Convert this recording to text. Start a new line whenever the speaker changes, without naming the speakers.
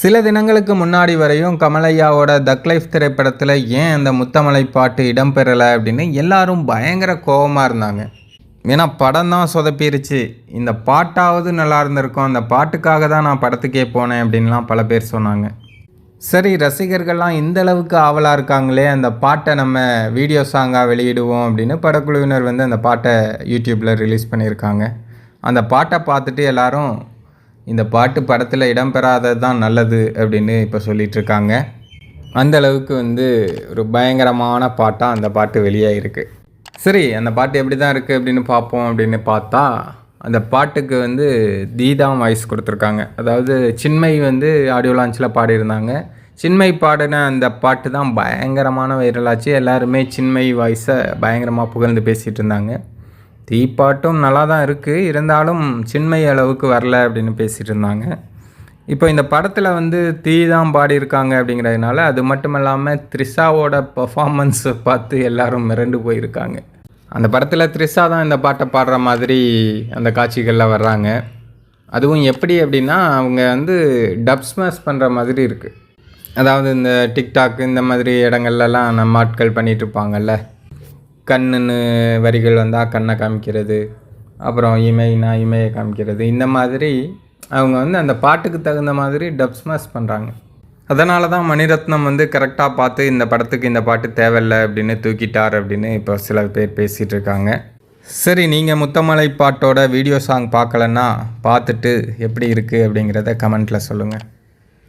சில தினங்களுக்கு முன்னாடி வரையும் கமலையாவோட தக் லைஃப் திரைப்படத்தில் ஏன் அந்த முத்தமலை பாட்டு இடம்பெறலை அப்படின்னு எல்லாரும் பயங்கர கோபமாக இருந்தாங்க. ஏன்னா படம் தான் சொதப்பிருச்சு. இந்த பாட்டாவது நல்லா இருந்திருக்கும். அந்த பாட்டுக்காக தான் நான் படத்துக்கே போனேன் அப்படின்லாம் பல பேர் சொன்னாங்க. சரி ரசிகர்கள்லாம் இந்த அளவுக்கு ஆவலாக இருக்காங்களே அந்த பாட்டை நம்ம வீடியோ சாங்காக வெளியிடுவோம் அப்படின்னு படக்குழுவினர் வந்து அந்த பாட்டை யூடியூப்பில் ரிலீஸ் பண்ணியிருக்காங்க. அந்த பாட்டை பார்த்துட்டு எல்லாரும் இந்த பாட்டு படத்தில் இடம்பெறாதது தான் நல்லது அப்படின்னு இப்போ சொல்லிட்டு இருக்காங்க அந்த அளவுக்கு வந்து ஒரு பயங்கரமான பாட்டாக அந்த பாட்டு வெளியாகிருக்கு சரி அந்த பாட்டு எப்படி தான் இருக்குது அப்படின்னு பார்ப்போம் அப்படின்னு பார்த்தா அந்த பாட்டுக்கு வந்து தீதாம் வாய்ஸ் கொடுத்துருக்காங்க. அதாவது சின்மை வந்து ஆடியோ லான்ச்சில் பாடியிருந்தாங்க. சின்மை பாடின அந்த பாட்டு தான் பயங்கரமான வைரலாச்சு எல்லாருமே சின்மை வாய்ஸை பயங்கரமாக புகழ்ந்து பேசிகிட்டு இருந்தாங்க. தீ பாட்டும் நல்லா தான் இருக்குது இருந்தாலும் சின்மை அளவுக்கு வரல அப்படின்னு பேசிகிட்டு இருந்தாங்க. இப்போ இந்த படத்தில் வந்து தீ தான் பாடியிருக்காங்க அப்படிங்கிறதுனால அது மட்டும் இல்லாமல் த்ரிஷாவோட பர்ஃபாமன்ஸை பார்த்து எல்லோரும் மிரண்டு போயிருக்காங்க. அந்த படத்தில் த்ரிஷா தான் இந்த பாட்டை பாடுற மாதிரி அந்த காட்சிகளில் வர்றாங்க. அதுவும் எப்படி அப்படின்னா அவங்க வந்து டப் ஸ்மாஷ் பண்ணுற மாதிரி இருக்குது அதாவது இந்த டிக்டாக் இந்த மாதிரி இடங்கள்லலாம் நம்ம ஆட்கள் பண்ணிகிட்டு இருப்பாங்கல்ல. கண்ணுன்னு வரிகள் வந்தால் கண்ணை காமிக்கிறது அப்புறம் இமைனா இமையை காமிக்கிறது. இந்த மாதிரி அவங்க வந்து அந்த பாட்டுக்கு தகுந்த மாதிரி டப் ஸ்மாஷ் பண்ணுறாங்க அதனால தான் மணிரத்னம் வந்து கரெக்டாக பார்த்து இந்த படத்துக்கு இந்த பாட்டு தேவையில்லை அப்படின்னு தூக்கிட்டார் அப்படின்னு இப்போ சில பேர் பேசிகிட்டு இருக்காங்க. சரி நீங்கள் முத்தமலை பாட்டோட வீடியோ சாங் பார்க்கலன்னா பார்த்துட்டு எப்படி இருக்குது அப்படிங்கிறத கமெண்ட்டில் சொல்லுங்கள்